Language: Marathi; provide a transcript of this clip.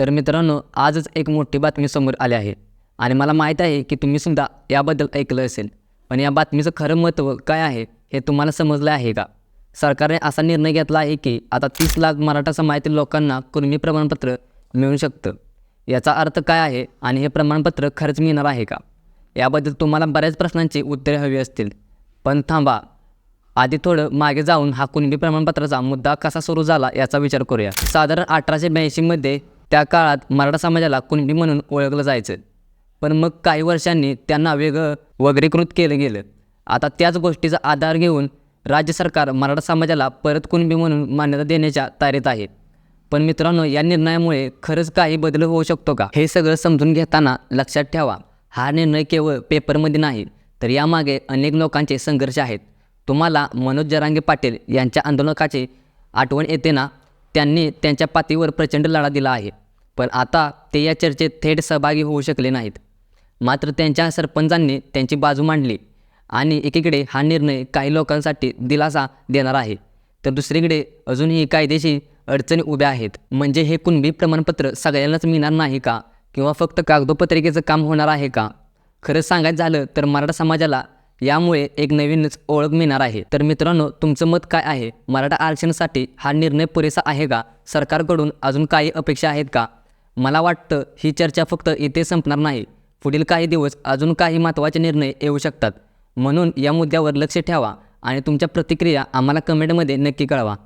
तर मित्रांनो आजच एक मोठी बातमी समोर आली आहे. आणि मला माहीत आहे की तुम्ही सुद्धा याबद्दल ऐकलं असेल. पण या बातमीचं खरं महत्त्व काय आहे हे तुम्हाला समजलं आहे का? सरकारने असा निर्णय घेतला आहे की आता तीस लाख मराठा समाजातील लोकांना कुणबी प्रमाणपत्र मिळू शकतं. याचा अर्थ काय आहे आणि हे प्रमाणपत्र खरंच मिळणार आहे का? याबद्दल तुम्हाला बऱ्याच प्रश्नांची उत्तरे हवी असतील. पण थांबा आधी थोडं मागे जाऊन हा कुणबी प्रमाणपत्राचा मुद्दा कसा सुरू झाला याचा विचार करूया. साधारण अठराशे ब्याऐंशीमध्ये त्या काळात मराठा समाजाला कुणबी म्हणून ओळखलं जायचं. पण मग काही वर्षांनी त्यांना वेगळं वगैरीकृत केलं गेलं. आता त्याच गोष्टीचा आधार घेऊन राज्य सरकार मराठा समाजाला परत कुणबी म्हणून मान्यता देण्याच्या तयारीत आहे. पण मित्रांनो या निर्णयामुळे खरंच काही बदल होऊ शकतो का? हे सगळं समजून घेताना लक्षात ठेवा. हा निर्णय केवळ पेपरमध्ये नाही तर यामागे अनेक लोकांचे संघर्ष आहेत. तुम्हाला मनोज जरांगे पाटील यांच्या आंदोलकाची आठवण येते ना? त्यांनी त्यांच्या पातळीवर प्रचंड लढा दिला आहे. पण आता ते या चर्चेत थेट सहभागी होऊ शकले नाहीत. मात्र त्यांच्या सरपंचांनी त्यांची बाजू मांडली आणि एकीकडे हा निर्णय काही लोकांसाठी दिलासा देणार आहे. तर दुसरीकडे अजूनही कायदेशीर अडचणी उभ्या आहेत. म्हणजे हे कुणबी प्रमाणपत्र सगळ्यांनाच मिळणार नाही का? किंवा फक्त कागदोपत्रिकेचं काम होणार आहे का? खरंच सांगायचं झालं तर मराठा समाजाला यामुळे एक नवीनच ओळख मिळणार आहे. तर मित्रांनो तुमचं मत काय आहे? मराठा आरक्षणासाठी हा निर्णय पुरेसा आहे का? सरकारकडून अजून काही अपेक्षा आहेत का? मला वाटतं ही चर्चा फक्त इथे संपणार नाही. पुढील काही दिवस अजून काही महत्त्वाचे निर्णय येऊ शकतात. म्हणून या मुद्द्यावर लक्ष ठेवा आणि तुमच्या प्रतिक्रिया आम्हाला कमेंटमध्ये नक्की कळवा.